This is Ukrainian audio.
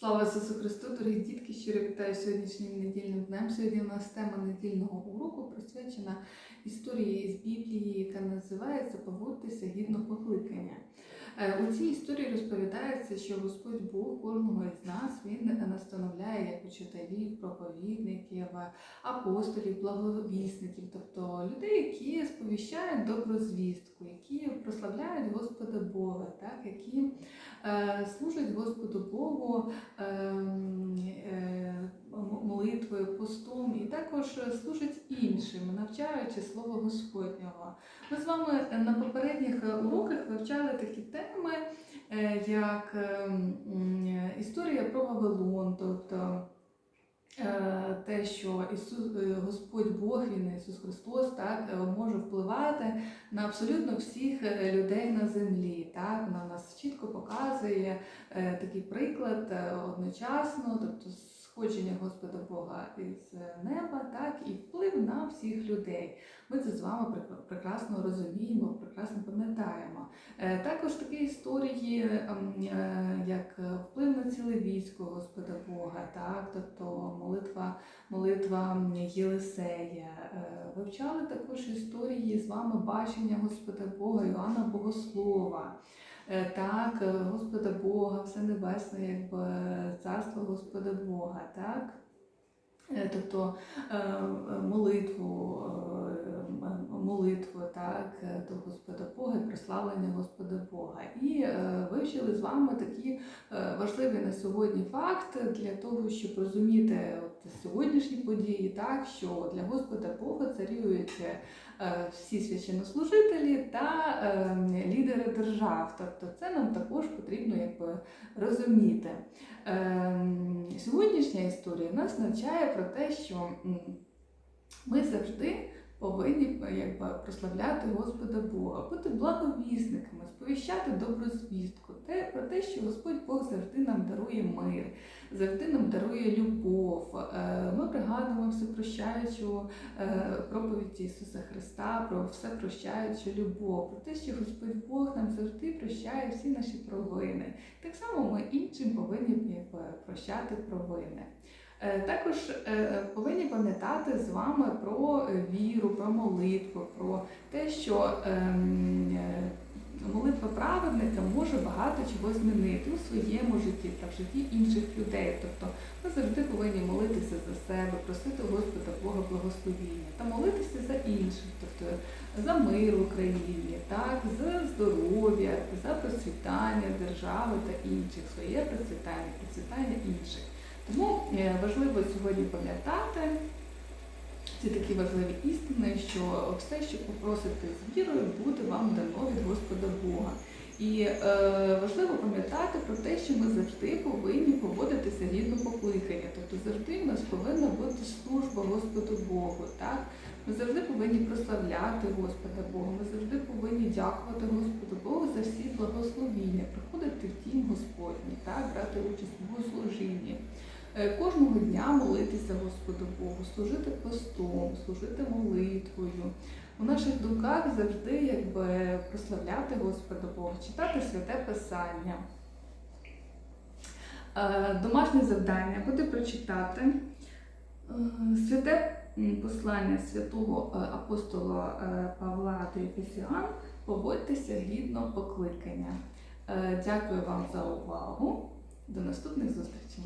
Слава Ісусу Христу, дорогі дітки, щиро вітаю сьогоднішнім недільним днем. Сьогодні у нас тема недільного уроку присвячена історії з Біблії, яка називається Поводьтеся гідно покликання. Е, У цій історії розповідається, що Господь Бог кожного із нас він настановляє як учителів, проповідників, апостолів, благовісників, тобто людей, які сповіщають добру звістку, які прославляють Господа Бога, так, які е, служать Господу Богу е, постом і також служать іншим, навчаючи Слово Господнього. Ми з вами на попередніх уроках вивчали такі теми, е, як історія про Вавилон, тобто е, те, що Ісус, е, Господь Бог, Він Ісус Христос, так е, може впливати на абсолютно всіх е, людей на землі. Так, вона нас чітко показує е, такий приклад е, одночасно, тобто сходження Господа Бога із неба, так і вплив на всіх людей. Ми це з вами прекрасно розуміємо, прекрасно пам'ятаємо. Е, Також такі історії, ем, е, як е, вплив на ціле військо Господа Бога, так, тобто молитва, молитва Єлисея. Е, Вивчали також історії з вами бачення Господа Бога, Іоанна Богослова. Е, Так, е, Господа Бога, все небесне, якби царство Господа Бога, так? Е, Тобто молитву, молитву так, до Господа Бога прославлення Господа Бога. І вивчили з вами такі важливі на сьогодні факти для того, щоб розуміти от сьогоднішні події, так, що для Господа Бога царюють всі священнослужителі та держав. Тобто це нам також потрібно якби, розуміти. Ем, Сьогоднішня історія нас навчає про те, що ми завжди повинні якби, прославляти Господа Бога, бути благовісниками, сповіщати добру звістку, те, про те, що Господь Бог завжди нам дарує мир, завжди нам дарує любов. Е, Ми пригадуємо всепрощаючу е, проповідь Ісуса Христа про всепрощаючу любов, про те, що Господь Бог нам завжди прощає всі наші провини. Так само ми іншим повинні прощати провини. Е, Також е, повинні пам'ятати з вами про е, віру, про молитву, про те, що ем, е, молитва праведника може багато чого змінити у своєму житті та в житті інших людей. Тобто ми завжди повинні молитися за себе, просити Господа Бога благословіння та молитися за інших, тобто за мир в Україні, так, за здоров'я, за процвітання держави та інших, своє процвітання, процвітання інших. Тому е, важливо сьогодні пам'ятати ці такі важливі істини, що все, що попросите з вірою, буде вам дано від Господа Бога. І е, важливо пам'ятати про те, що ми завжди повинні поводитися гідно покликання. Тобто завжди в нас повинна бути служба Господу Богу. Так? Ми завжди повинні прославляти Господа Бога, ми завжди повинні дякувати Господу Богу за всі благословіння, приходити в дім Господній, так? брати участь у богослужінні. Е, Кожного дня молитися Господу Богу, служити постом, служити молитвою. У наших думках завжди якби прославляти Господа Бога, читати святе Писання. Е, Домашнє завдання буде прочитати е, святе послання святого апостола Павла до Ефесіан поводьтеся гідно покликання. Дякую вам за увагу. До наступних зустрічей.